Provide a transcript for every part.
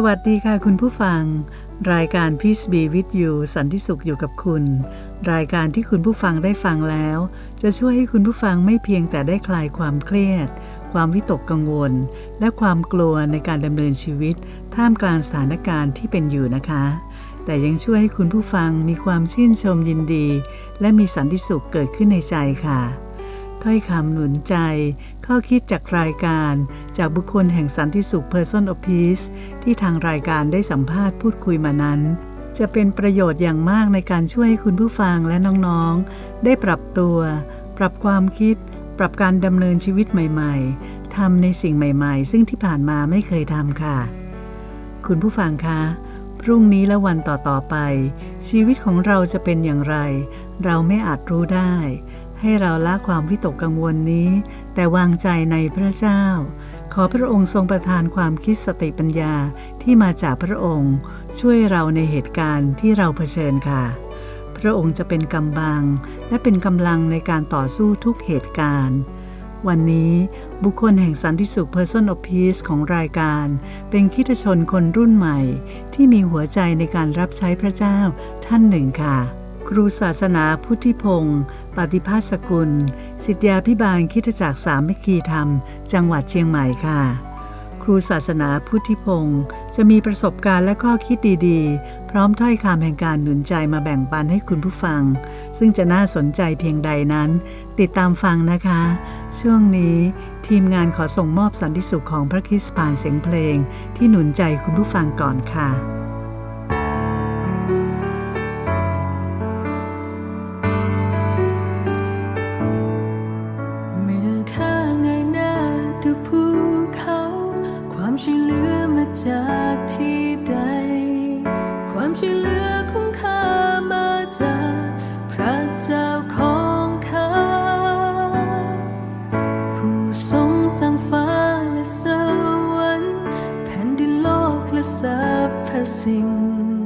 สวัสดีค่ะคุณผู้ฟัง รายการ Peace Be With You สันติสุขอยู่กับคุณ รายการที่คุณผู้ฟังได้ฟังแล้ว จะช่วยให้คุณผู้ฟังไม่เพียงแต่ได้คลายความเครียด ความวิตกกังวล และความกลัวในการดำเนินชีวิต ท่ามกลางสถานการณ์ที่เป็นอยู่นะคะ แต่ยังช่วยให้คุณผู้ฟังมีความชื่นชมยินดี และมีสันติสุขเกิดขึ้นในใจค่ะ ถ้อยคำหนุนใจ ข้อคิดจากรายการ จากบุคคลแห่งสันติสุข Person of Peace ที่ทางรายการได้สัมภาษณ์พูดคุยมานั้น จะเป็นประโยชน์อย่างมากในการช่วยให้คุณผู้ฟังและน้องๆ ได้ปรับตัว ปรับความคิด ปรับการดำเนินชีวิตใหม่ๆทำในสิ่งใหม่ๆ ซึ่งที่ผ่านมาไม่เคยทำค่ะ คุณผู้ฟังคะพรุ่งนี้และวันต่อๆไป ชีวิตของเราจะเป็นอย่างไร เราไม่อาจรู้ได้ ให้เราละความวิตกกังวลนี้ แต่วางใจในพระเจ้า ขอพระองค์ทรงประทานความคิดสติปัญญาที่มาจากพระองค์ ช่วยเราในเหตุการณ์ที่เราเผชิญค่ะ พระองค์จะเป็นกำบัง และเป็นกำลังในการต่อสู้ทุกเหตุการณ์วันนี้บุคคลแห่งสันติสุข Person of Peace ของรายการ เป็นคริสตชนคนรุ่นใหม่ ที่มีหัวใจในการรับใช้พระเจ้าท่านหนึ่งค่ะ ครูศาสนาพุทธิพงศ์ปฏิภาสกุล สิทธยาพิบาลคิดจักสามัคคีธรรม จังหวัดเชียงใหม่ค่ะ ครูศาสนาพุทธิพงศ์จะมีประสบการณ์และข้อคิดดีๆ พร้อมถ้อยคำแห่งการหนุนใจมาแบ่งปันให้คุณผู้ฟัง ซึ่งจะน่าสนใจเพียงใดนั้น ติดตามฟังนะคะ ช่วงนี้ทีมงานขอส่งมอบสันติสุขของพระคริสต์ผ่านเสียงเพลง ที่หนุนใจคุณผู้ฟังก่อนค่ะ รรพสิ่ง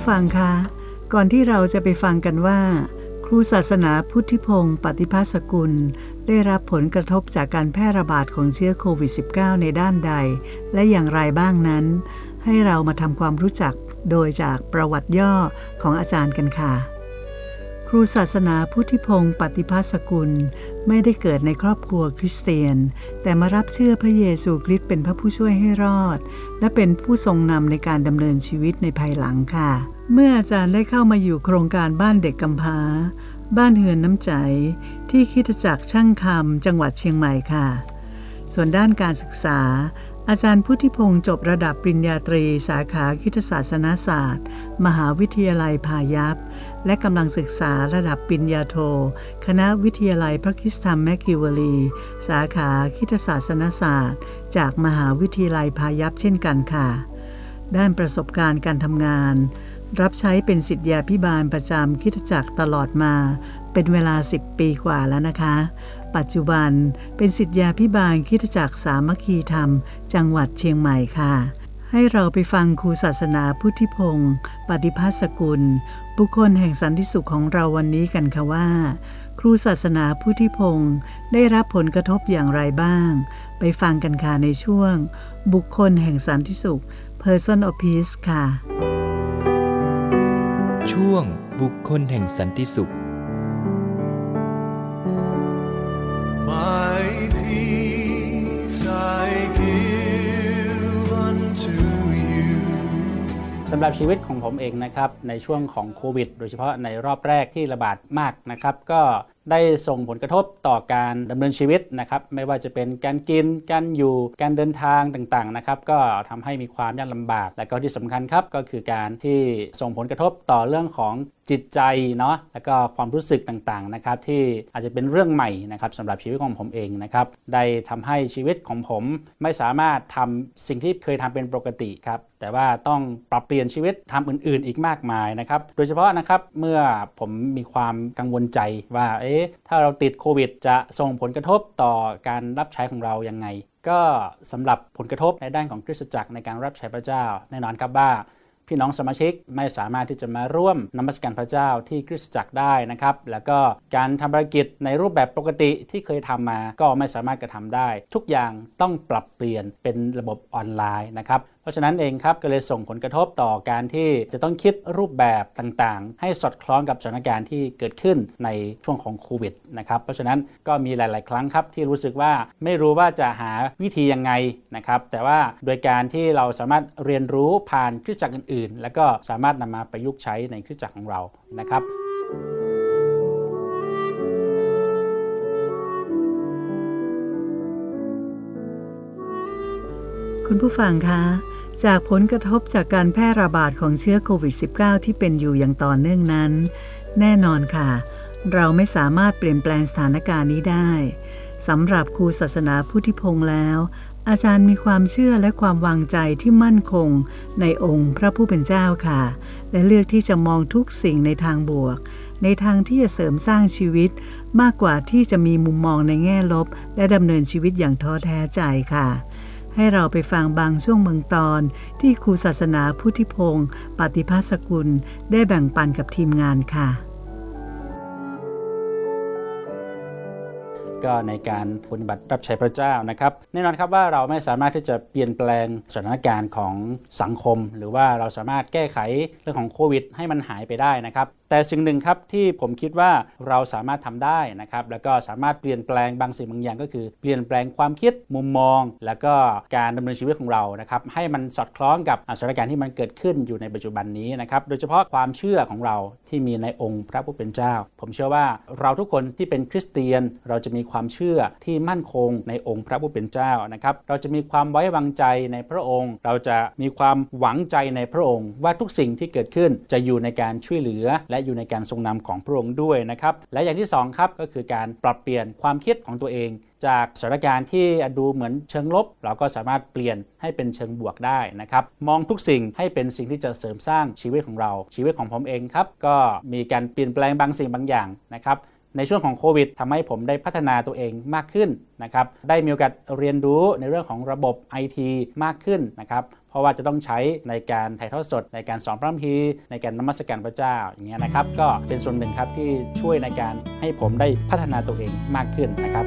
ผู้ฟังคะ ก่อนที่เราจะไปฟังกันว่า ครูศาสนาพุทธิพงศ์ปฏิภาสกุล ได้รับผลกระทบจากการแพร่ระบาดของเชื้อโควิด -19 ในด้านใด และอย่างไรบ้างนั้น ให้เรามาทำความรู้จักโดยจากประวัติย่อของอาจารย์กันค่ะ ครูศาสนาพุทธิพงศ์ปฏิภาสกุลไม่ได้เกิดในครอบครัวคริสเตียน แต่มารับเชื่อพระเยซูคริสต์เป็นพระผู้ช่วยให้รอด และเป็นผู้ทรงนำในการดำเนินชีวิตในภายหลังค่ะ เมื่ออาจารย์ได้เข้ามาอยู่โครงการบ้านเด็กกำพร้า บ้านเฮือนน้ำใจ ที่คิดจักรช่างคำจังหวัดเชียงใหม่ค่ะ ส่วนด้านการศึกษา อาจารย์พุทธิพงศ์จบระดับปริญญาตรี สาขาคริดศาสนศาสตร์ มหาวิทยาลัยพายัพ และกำลังศึกษาระดับปริญญาโท คณะวิทยาลัยพระคิสตธรรมแมคกิวลี สาขาคริดศาสนศาสตร์ จากมหาวิทยาลัยพายัพเช่นกันค่ะ ด้านประสบการณ์การทำงาน รับใช้เป็นสิทธยาพิบาลประจำคริดจักรตลอดมา เป็นเวลา 10 ปีกว่าแล้วนะคะ ปัจจุบันเป็นสิทธยาพิบาลคริดจักรสามัคคีธรรม จังหวัดเชียงใหม่ค่ะ ให้เราไปฟังครูศาสนาพุทธิพงศ์ปฏิภาสกุล บุคคลแห่งสันติสุขของเราวันนี้กันค่ะว่า ครูศาสนาพุทธิพงศ์ได้รับผลกระทบอย่างไรบ้าง ไปฟังกันค่ะในช่วง บุคคลแห่งสันติสุข Person of Peace ค่ะ ช่วงบุคคลแห่งสันติสุข สำหรับชีวิตของผมเองนะครับในช่วงของโควิด โดยเฉพาะในรอบแรกที่ระบาดมากนะครับ ก็ได้ส่งผลกระทบต่อการดำเนินชีวิตนะครับไม่ว่าจะเป็นการกินการอยู่การเดินทางต่างๆนะครับก็ทำให้มีความยากลำบาก และก็ที่สำคัญครับก็คือการที่ส่งผลกระทบต่อเรื่องของ จิตใจเนาะแล้วก็ความรู้สึกต่างๆนะครับที่อาจจะเป็นเรื่องใหม่นะครับสำหรับชีวิตของผมเองนะครับได้ทำให้ชีวิตของผมไม่สามารถทำสิ่งที่เคยทำเป็นปกติครับแต่ว่าต้องปรับเปลี่ยนชีวิตทำอื่น ๆ อีกมากมายนะครับโดยเฉพาะนะครับเมื่อผมมีความกังวลใจว่าเอ๊ะถ้าเราติดโควิด จะส่งผลกระทบต่อการรับใช้ของเรายังไงก็สำหรับผลกระทบในด้านของคริสตจักรในการรับใช้พระเจ้า แน่นอนครับว่า พี่น้องสมาชิกไม่สามารถที่จะมาร่วมนมัสการพระเจ้าที่คริสตจักรได้นะครับ แล้วก็การทำภารกิจในรูปแบบปกติที่เคยทำมาก็ไม่สามารถกระทำได้ ทุกอย่างต้องปรับเปลี่ยนเป็นระบบออนไลน์นะครับเพราะฉะนั้นเองครับก็เลยส่งผลกระทบต่อการที่จะต้องคิดรูปแบบต่างๆ ให้สอดคล้องกับสถานการณ์ที่เกิดขึ้นในช่วงของโควิดนะครับเพราะฉะนั้นก็มีหลาย ๆ ครั้งครับที่รู้สึกว่าไม่รู้ว่าจะหาวิธียังไงนะครับแต่ว่าโดยการที่เราสามารถเรียนรู้ผ่านคริสตจักรอื่น ๆ แล้วก็สามารถนำมาประยุกต์ใช้ในคริสตจักรของเรานะครับคุณผู้ฟังคะ จากผลกระทบจากการแพร่ระบาดของเชื้อโควิด -19 ที่เป็นอยู่อย่างต่อเนื่องนั้น แน่นอนค่ะ เราไม่สามารถเปลี่ยนแปลงสถานการณ์นี้ได้สำหรับครูศาสนาพุทธิพงษ์แล้ว อาจารย์มีความเชื่อและความวางใจที่มั่นคง ในองค์พระผู้เป็นเจ้าค่ะ และเลือกที่จะมองทุกสิ่งในทางบวก ในทางที่จะเสริมสร้างชีวิต มากกว่าที่จะมีมุมมองในแง่ลบ และดำเนินชีวิตอย่างท้อแท้ใจค่ะ ให้เราไปฟังบางช่วงบางตอน ที่ครูศาสนาพุทธิพงศ์ปฏิภาสกุลได้แบ่งปันกับทีมงานค่ะ ก็ในการปฏิบัติรับใช้พระเจ้านะครับแน่นอนครับว่าเราไม่สามารถที่จะเปลี่ยนแปลงสถานการณ์ของสังคม หรือว่าเราสามารถแก้ไขเรื่องของโควิด ให้มันหายไปได้นะครับ แต่สิ่งหนึ่งครับที่ผมคิดว่าเราสามารถทำได้นะครับแล้วก็สามารถเปลี่ยนแปลงบางสิ่งบางอย่างก็คือเปลี่ยนแปลงความคิดมุมมอง แล้วก็การดำเนินชีวิตของเรานะครับให้มันสอดคล้องกับสถานการณ์ที่มันเกิดขึ้นอยู่ในปัจจุบันนี้นะครับโดยเฉพาะความเชื่อของเราที่มีในองค์พระผู้เป็นเจ้า ผมเชื่อว่าเราทุกคนที่เป็นคริสเตียน เราจะมีความเชื่อที่มั่นคงในองค์พระผู้เป็นเจ้านะครับเราจะมีความไว้วางใจในพระองค์ เราจะมีความหวังใจในพระองค์ ว่าทุกสิ่งที่เกิดขึ้นจะอยู่ในการช่วยเหลือและอยู่ในการทรงนำของพระองค์ด้วยนะครับ และอย่างที่สองครับก็คือการปรับเปลี่ยนความคิดของตัวเอง จากสถานการณ์ที่ดูเหมือนเชิงลบ เราก็สามารถเปลี่ยนให้เป็นเชิงบวกได้นะครับ มองทุกสิ่งให้เป็นสิ่งที่จะเสริมสร้างชีวิตของเรา ชีวิตของผมเองครับก็มีการเปลี่ยนแปลงบางสิ่งบางอย่างนะครับในช่วงของโควิดทำให้ผมได้พัฒนาตัวเองมากขึ้นนะครับ ได้มีโอกาสเรียนรู้ในเรื่องของระบบ IT มากขึ้นนะครับ เพราะว่าจะต้องใช้ในการถ่ายทอดสด ในการสอนพระคัมภีร์ในการนมัสการพระเจ้าอย่างเงี้ยนะครับ ก็เป็นส่วนหนึ่งครับที่ช่วยในการให้ผมได้พัฒนาตัวเองมากขึ้นนะครับ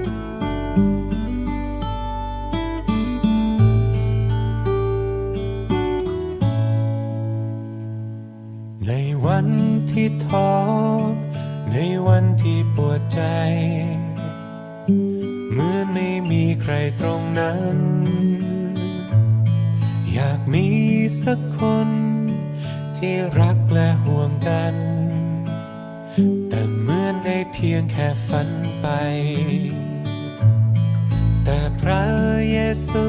ในวันที่ท้อในวันที่ปวดใจเหมื่อนไม่มีใครตรงนั้น มีสักคนที่รักและห่วงกัน แต่เหมือนได้เพียงแค่ฝันไป แต่พระเยซู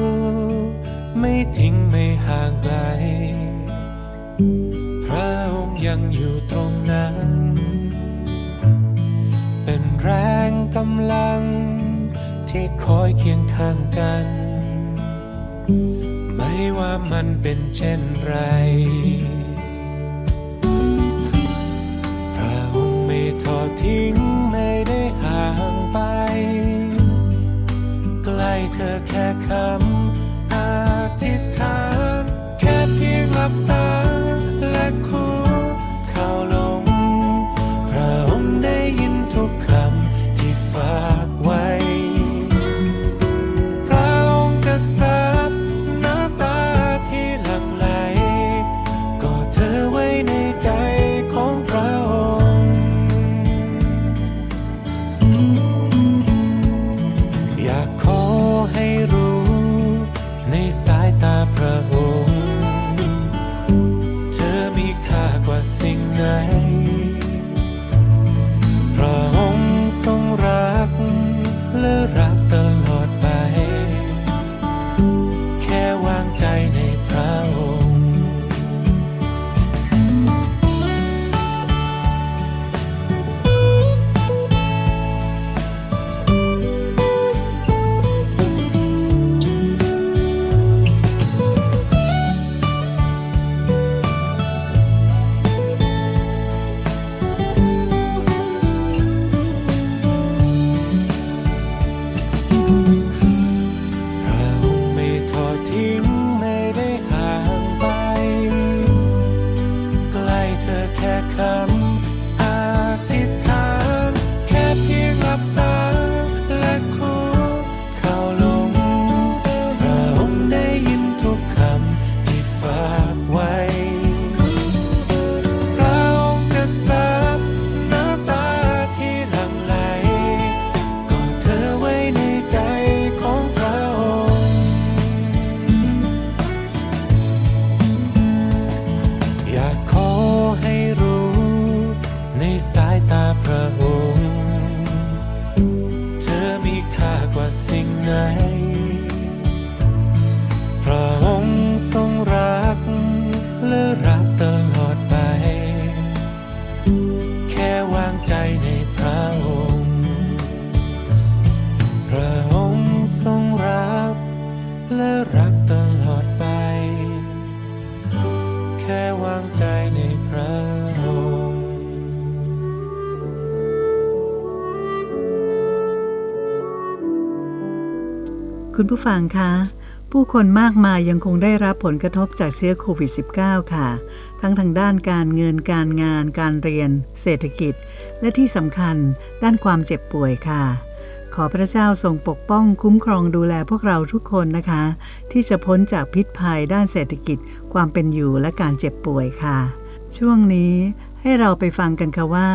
ไม่ทิ้งไม่ห่างไกล พระองค์ยังอยู่ตรงนั้น เป็นแรงกำลังที่คอยเคียงข้างกัน ว่ามันเป็นเช่นไร พระองค์ไม่ทอดทิ้งไม่ได้ห่างไป ใกล้เธอแค่คำอธิษฐานแค่เพียงหลับตา คุณผู้ฟังคะ ผู้คนมากมายยังคงได้รับผลกระทบจากเชื้อโควิด -19 ค่ะ ทั้งทางด้านการเงินการงาน การเรียน เศรษฐกิจ และที่สำคัญด้านความเจ็บป่วยค่ะ ขอพระเจ้าทรงปกป้องคุ้มครองดูแลพวกเราทุกคนนะคะ ที่จะพ้นจากพิษภัยด้านเศรษฐกิจ ความเป็นอยู่และการเจ็บป่วยค่ะ ช่วงนี้ให้เราไปฟังกันค่ะว่า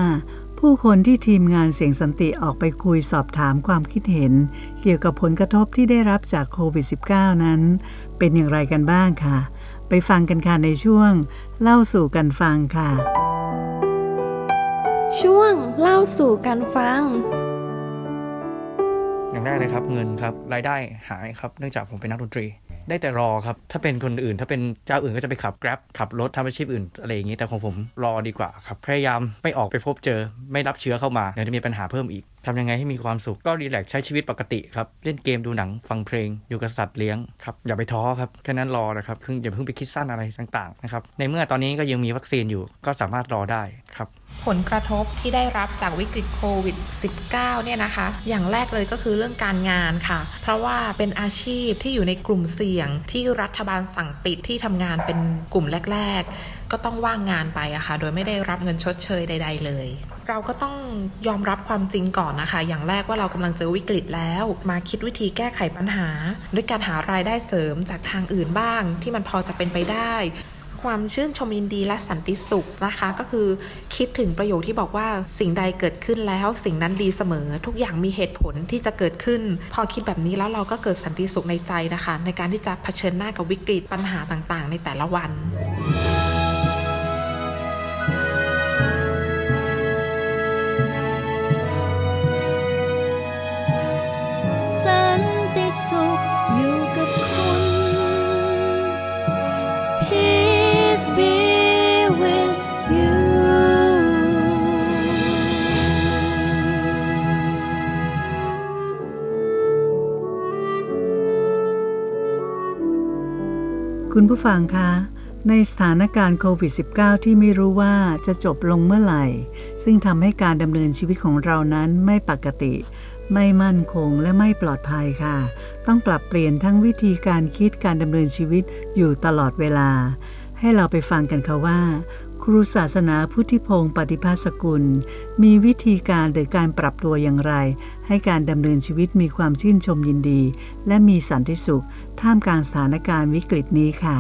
ผู้คนที่ทีมงานเสียงสันติออกไปคุยสอบถามความคิดเห็น เกี่ยวกับผลกระทบที่ได้รับจากโควิด -19 นั้น เป็นอย่างไรกันบ้างค่ะ ไปฟังกันค่ะในช่วง เล่าสู่กันฟังค่ะ ช่วงเล่าสู่กันฟัง อย่างแรกเลยครับเงินครับรายได้หายครับเนื่องจากผมเป็นนักดนตรี ได้แต่รอครับ ถ้าเป็นคนอื่น ถ้าเป็นเจ้าอื่นก็จะไปขับ Grab ขับรถทำอาชีพอื่นอะไรอย่างนี้แต่ของผมรอดีกว่าครับพยายามไม่ออกไปพบเจอ ไม่รับเชื้อเข้ามาเดี๋ยวจะมีปัญหาเพิ่มอีกทำยังไงให้มีความสุขก็รีแลกซ์ใช้ชีวิตปกติครับ เล่นเกมดูหนังฟังเพลง อยู่กับสัตว์เลี้ยงครับ อย่าไปท้อครับ แค่นั้นรอนะครับเพิ่งอย่าเพิ่งไปคิดสั้นอะไรต่างๆนะครับในเมื่อตอนนี้ก็ยังมีวัคซีนอยู่ก็สามารถรอได้ครับผลกระทบที่ได้รับจากวิกฤตโควิด -19 เนี่ยนะคะ อย่างแรกเลยก็คือเรื่องการงานค่ะ เพราะว่าเป็นอาชีพที่อยู่ในกลุ่มเสี่ยงที่รัฐบาลสั่งปิดที่ทำงานเป็นกลุ่มแรก ๆ ก็ต้องว่างงานไปอะค่ะโดยไม่ได้รับเงินชดเชยใด ๆ เลย เราก็ต้องยอมรับความจริงก่อนนะคะ อย่างแรกว่าเรากำลังเจอวิกฤตแล้ว มาคิดวิธีแก้ไขปัญหา ด้วยการหารายได้เสริมจากทางอื่นบ้าง ที่มันพอจะเป็นไปได้ความชื่นชมยินดีและสันติสุขนะคะ ก็คือคิดถึงประโยคที่บอกว่าสิ่งใดเกิดขึ้นแล้ว สิ่งนั้นดีเสมอ ทุกอย่างมีเหตุผลที่จะเกิดขึ้น พอคิดแบบนี้แล้วเราก็เกิดสันติสุขในใจนะคะ ในการที่จะเผชิญหน้ากับวิกฤตปัญหาต่างๆ ในแต่ละวัน คุณผู้ฟังคะ ในสถานการณ์โควิด -19 ที่ไม่รู้ว่าจะจบลงเมื่อไหร่ ซึ่งทำให้การดำเนินชีวิตของเรานั้นไม่ปกติ ไม่มั่นคงและไม่ปลอดภัยค่ะ ต้องปรับเปลี่ยนทั้งวิธีการคิดการดำเนินชีวิตอยู่ตลอดเวลา ให้เราไปฟังกันค่ะว่า ครูศาสนาพุทธิพงศ์ปฏิภาสกุล มีวิธีการหรือการปรับตัวอย่างไร ให้การดำเนินชีวิตมีความชื่นชมยินดี และมีสันติสุข ท่ามกลางสถานการณ์วิกฤตนี้ค่ะ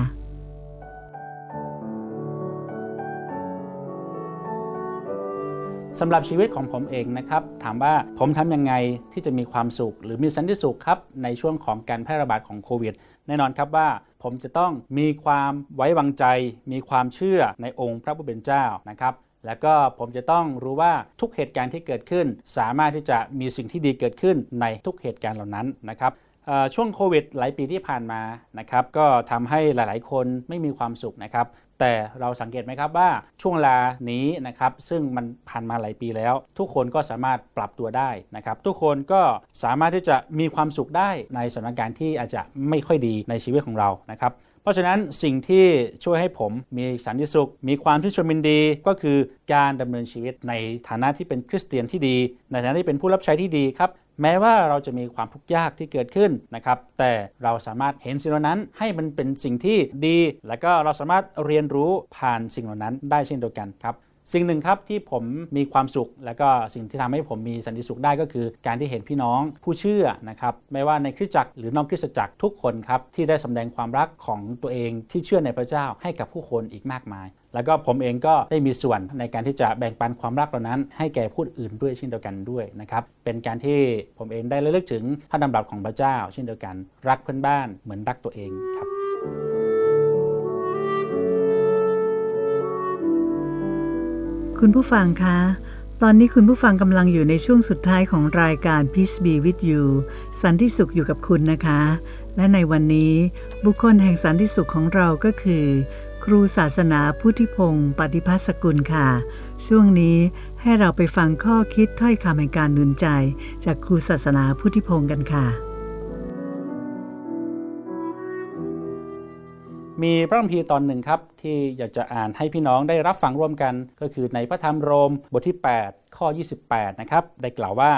สำหรับชีวิตของผมเองนะครับ ถามว่าผมทำยังไงที่จะมีความสุข หรือมีสันติสุขครับในช่วงของการแพร่ระบาดของโควิด แน่นอนครับว่าผมจะต้องมีความไว้วางใจ มีความเชื่อในองค์พระผู้เป็นเจ้านะครับแล้วก็ผมจะต้องรู้ว่าทุกเหตุการณ์ที่เกิดขึ้น สามารถที่จะมีสิ่งที่ดีเกิดขึ้นในทุกเหตุการณ์เหล่านั้นนะครับช่วงโควิดหลายปีที่ผ่านมานะครับก็ทำให้หลาย ๆ คนไม่มีความสุขนะครับ แต่เราสังเกตไหมครับว่าช่วงเวลานี้นะครับซึ่งมันผ่านมาหลายปีแล้ว ทุกคนก็สามารถปรับตัวได้นะครับ ทุกคนก็สามารถที่จะมีความสุขได้ในสถานการณ์ที่อาจจะไม่ค่อยดีในชีวิตของเรานะครับเพราะฉะนั้นสิ่งที่ช่วยให้ผมมีสันติสุข มีความชื่นชมยินดี ก็คือการดำเนินชีวิตในฐานะที่เป็นคริสเตียนที่ดี ในฐานะที่เป็นผู้รับใช้ที่ดีครับ แม้ว่าเราจะมีความทุกข์ยากที่เกิดขึ้นนะครับ แต่เราสามารถเห็นสิ่งเหล่านั้นให้มันเป็นสิ่งที่ดี แล้วก็เราสามารถเรียนรู้ผ่านสิ่งเหล่านั้นได้เช่นเดียวกันครับ สิ่งหนึ่งครับที่ผมมีความสุข และก็สิ่งที่ทำให้ผมมีสันติสุขได้ก็คือ การที่เห็นพี่น้องผู้เชื่อนะครับไม่ว่าในคริสตจักรหรือนอกคริสตจักรทุกคนครับที่ได้สำแดงความรักของตัวเองที่เชื่อในพระเจ้าให้กับผู้คนอีกมากมาย แล้วก็ผมเองก็ได้มีส่วนในการที่จะแบ่งปันความรักเหล่านั้น ให้แก่ผู้อื่นด้วยเช่นเดียวกันด้วยนะครับเป็นการที่ผมเองได้ระลึกถึงพระดำรัสของพระเจ้า เช่นเดียวกัน รักเพื่อนบ้านเหมือนรักตัวเองครับ คุณผู้ฟังคะ ตอนนี้คุณผู้ฟังกำลังอยู่ในช่วงสุดท้ายของรายการ Peace Be With You สันติสุขอยู่กับคุณนะคะ และในวันนี้บุคคลแห่งสันติสุขของเราก็คือ ครูศาสนาพุทธิพงศ์ปฏิพัสสกุลค่ะ ช่วงนี้ให้เราไปฟังข้อคิดถ้อยคำแห่งการหนุนใจ จากครูศาสนาพุทธิพงศ์กันค่ะ มีพระคัมภีร์ตอนหนึ่งครับที่อยากจะอ่านให้พี่น้องได้รับฟังร่วมกัน ก็คือในพระธรรมโรมบทที่ 8 ข้อ 28 นะครับ ได้กล่าวว่า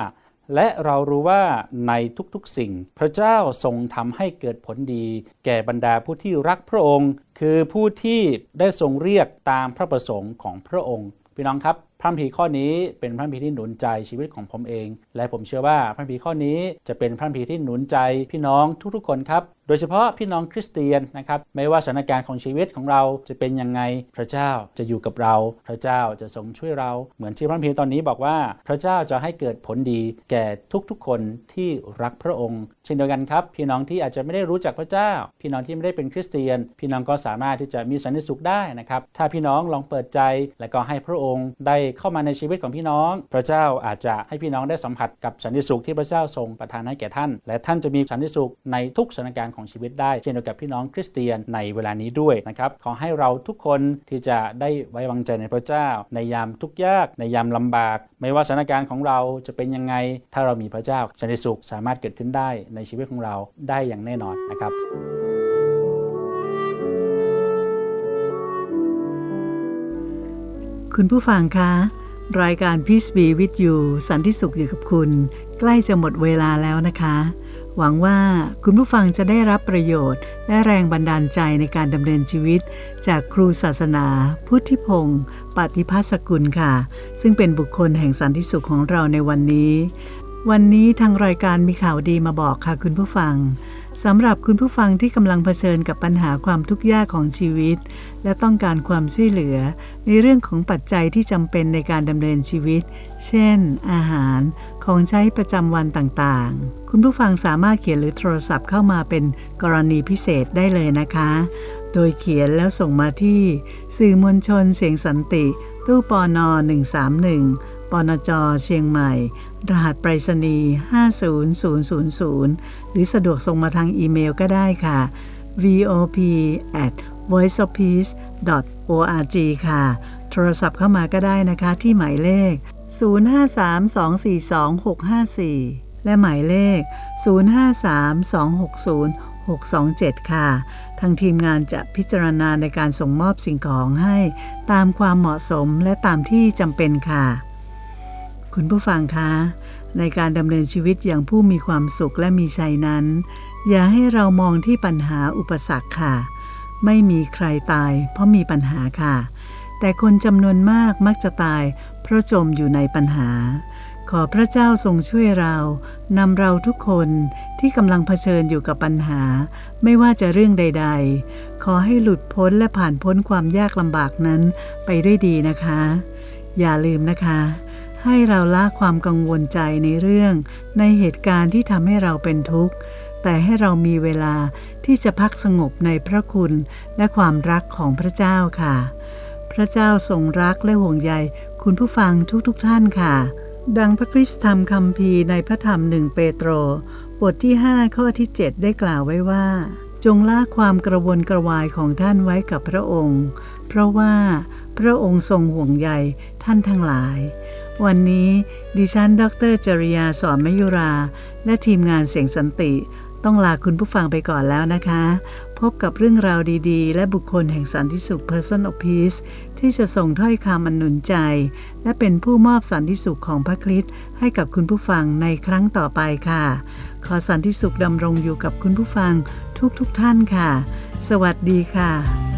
และเรารู้ว่าในทุกๆสิ่ง พระเจ้าทรงทำให้เกิดผลดี แก่บรรดาผู้ที่รักพระองค์ คือผู้ที่ได้ทรงเรียกตามพระประสงค์ของพระองค์พี่น้องครับพระคัมภีข้อนี้เป็นพระคัมภีที่หนุนใจชีวิตของผมเอง และผมเชื่อว่าพระคัมภีข้อนี้จะเป็นพระคัมภีที่หนุนใจพี่น้องทุกๆคนครับ ดยเฉพาะพี่น้องคริสเตียนนะครับไม่ว่าสถานการณ์ของชีวิตของเราจะเป็นยังไงพระเจ้าจะอยู่กับเราพระเจ้าจะทรงช่วยเราเหมือนที่พระคัมภีร์ตอนนี้บอกว่าพระเจ้าจะให้เกิดผลดีแก่ทุกๆคนที่รักพระองค์ เช่นเดียวกันครับ พี่น้องที่อาจจะไม่ได้รู้จักพระเจ้า พี่น้องที่ไม่ได้เป็นคริสเตียน พี่น้องก็สามารถที่จะมีสันติสุขได้นะครับถ้าพี่น้องลองเปิดใจและก็ให้พระองค์ได้เข้ามาในชีวิตของพี่น้อง พระเจ้าอาจจะให้พี่น้องได้สัมผัสกับสันติสุขที่พระเจ้าทรงประทานให้แก่ท่าน และท่านจะมีสันติสุขในทุกสถานการณ์ของชีวิตได้เช่นเดียวกับพี่น้องคริสเตียนในเวลานี้ด้วยนะครับขอให้เราทุกคนที่จะได้ไว้วางใจในพระเจ้า ในยามทุกข์ยากในยามลำบาก ไม่ว่าสถานการณ์ของเราจะเป็นยังไงถ้าเรามีพระเจ้าสันติสุขสามารถเกิดขึ้นได้ในชีวิตของเราได้อย่างแน่นอนนะครับคุณผู้ฟังคะ รายการ Peace Be with You สันติสุขอยู่กับคุณ ใกล้จะหมดเวลาแล้วนะคะ หวังว่าคุณผู้ฟังจะได้รับประโยชน์ และแรงบันดาลใจในการดำเนินชีวิต จากครูศาสนา พุทธิพงศ์ปฏิภาสกุลค่ะ ซึ่งเป็นบุคคลแห่งสันติสุขของเราในวันนี้ วันนี้ทางรายการมีข่าวดีมาบอกค่ะคุณผู้ฟังสำหรับคุณผู้ฟังที่กำลังเผชิญกับปัญหาความทุกข์ยากของชีวิต และต้องการความช่วยเหลือ ในเรื่องของปัจจัยที่จำเป็นในการดำเนินชีวิต เช่น อาหารของใช้ประจำวันต่างๆ คุณผู้ฟังสามารถเขียนหรือโทรศัพท์เข้ามาเป็นกรณีพิเศษได้เลยนะคะ โดยเขียนแล้วส่งมาที่ สื่อมวลชนเสียงสันติ ตู้ปอนอ131 ปนจเชียงใหม่ รหัสไปรษณีย์ 50000 หรือสะดวกส่งมาทางอีเมลก็ได้ค่ะ vop at voiceofpeace org ค่ะ โทรศัพท์เข้ามาก็ได้นะคะที่หมายเลข 0532426654 และหมายเลข 053260ค่ะ ทางทีมงานจะพิจารณาในการส่งมอบสิ่งของให้ ตามความเหมาะสมและตามที่จำเป็นค่ะ คุณผู้ฟังคะ ในการดำเนินชีวิตอย่างผู้มีความสุขและมีชัยนั้น อย่าให้เรามองที่ปัญหาอุปสรรคค่ะ ไม่มีใครตาย เพราะมีปัญหาค่ะ แต่คนจำนวนมากมักจะตาย เพราะจมอยู่ในปัญหา ขอพระเจ้าทรงช่วยเรานำเราทุกคนที่กำลังเผชิญอยู่กับปัญหา ไม่ว่าจะเรื่องใด ๆ ขอให้หลุดพ้นและผ่านพ้นความยากลำบากนั้นไปด้วยดีนะคะ อย่าลืมนะคะ ให้เราละความกังวลใจในเรื่องในเหตุการณ์ที่ทำให้เราเป็นทุกข์ แต่ให้เรามีเวลาที่จะพักสงบในพระคุณและความรักของพระเจ้าค่ะ พระเจ้าทรงรักและห่วงใยคุณผู้ฟังทุกๆทท่านค่ะ ดังพระคริสตธรรมคัมภีร์ในพระธรรมหนึ่งเปโตร บทที่ 5 ข้อที่ 7 ได้กล่าวไว้ว่า จงละความกระวนกระวายของท่านไว้กับพระองค์ เพราะว่าพระองค์ทรงห่วงใยท่านทั้งหลาย วันนี้ดิฉัน ดรจริยาสอนมยุรา และทีมงานเสียงสันติ ต้องลาคุณผู้ฟังไปก่อนแล้วนะคะ พบกับเรื่องราวดีๆ และบุคคลแห่งสันติสุข Person of Peace ที่จะส่งถ้อยคำอันหนุนใจ และเป็นผู้มอบสันติสุขของพระคริสต์ให้กับคุณผู้ฟังในครั้งต่อไปค่ะ ขอสันติสุขดำรงอยู่กับคุณผู้ฟังทุกๆทท่านค่ะ สวัสดีค่ะ